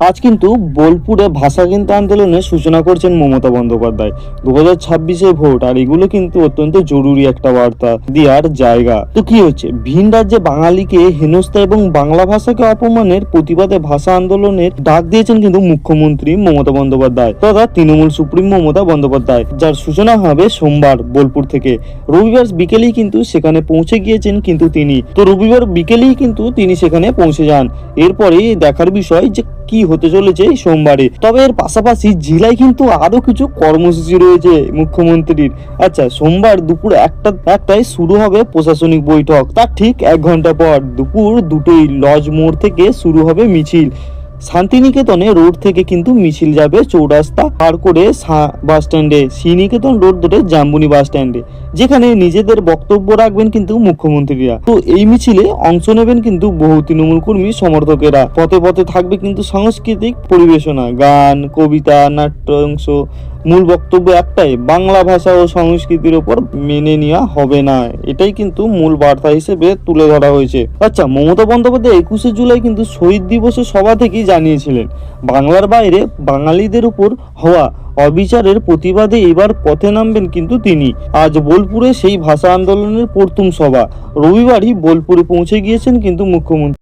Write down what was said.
আজ কিন্তু বোলপুরে ভাষা কিন্তু আন্দোলনের সূচনা করছেন মমতা বন্দ্যোপাধ্যায়। দু হাজার ছাব্বিশে ভোট, আর এগুলো কিন্তু অত্যন্ত জরুরি একটা বার্তা। দেওয়ার জায়গা। তো কি হচ্ছে? ভিন রাজ্যে বাঙালিকে হেনস্থা এবং বাংলা ভাষাকে অপমানের প্রতিবাদে ভাষা আন্দোলনের ডাক দিয়েছেন কিন্তু মুখ্যমন্ত্রী মমতা বন্দ্যোপাধ্যায়। তথা তৃণমূল সুপ্রিম মমতা বন্দ্যোপাধ্যায়, যার সূচনা হবে সোমবার বোলপুর থেকে। রবিবার বিকেলেই কিন্তু সেখানে পৌঁছে গিয়েছেন কিন্তু তিনি। তো রবিবার বিকেলেই কিন্তু তিনি সেখানে পৌঁছে যান। এরপরে দেখার বিষয় যে কি হতে চলেছে সোমবারে? তবে এর পাশাপাশি জেলায় কিন্তু আরও কিছু কর্মসূচি রয়েছে মুখ্যমন্ত্রীর। আচ্ছা সোমবার দুপুর একটা, একটায় শুরু হবে প্রশাসনিক বৈঠক। তার ঠিক এক ঘণ্টা পর দুপুর দুটোই লজ মোড় থেকে শুরু হবে মিছিল। শান্তিনিকেতনে রোড থেকে কিন্তু মিছিল যাবে চৌরাস্তা পার করে বাস স্ট্যান্ডে শ্রীনিকেতন রোড ধরে জাম্বুনি বাস স্ট্যান্ডে যেখানে নিজেদের বক্তব্য রাখবেন কিন্তু মুখ্যমন্ত্রীরা। তো এই মিছিলে অংশ নেবেন কিন্তু বহু তৃণমূল কর্মী সমর্থকেরা। পথে পথে থাকবে কিন্তু সাংস্কৃতিক পরিবেশনা, গান, কবিতা, নাট্যাংশ। মূল বক্তব্য একটাই, বাংলা ভাষা ও সংস্কৃতির ওপর মেনে নেওয়া হবে না। এটাই কিন্তু মূল বার্তা হিসেবে তুলে ধরা হয়েছে। আচ্ছা মমতা বন্দ্যোপাধ্যায় একুশে জুলাই কিন্তু শহীদ দিবসের সভা থেকেই জানিয়েছিলেন, বাংলার বাইরে বাঙালিদের উপর হওয়া অবিচারের প্রতিবাদে এবার পথে নামবেন কিন্তু তিনি। আজ বোলপুরে সেই ভাষা আন্দোলনের প্রথম সভা। রবিবারই বোলপুরে পৌঁছে গিয়েছেন কিন্তু মুখ্যমন্ত্রী।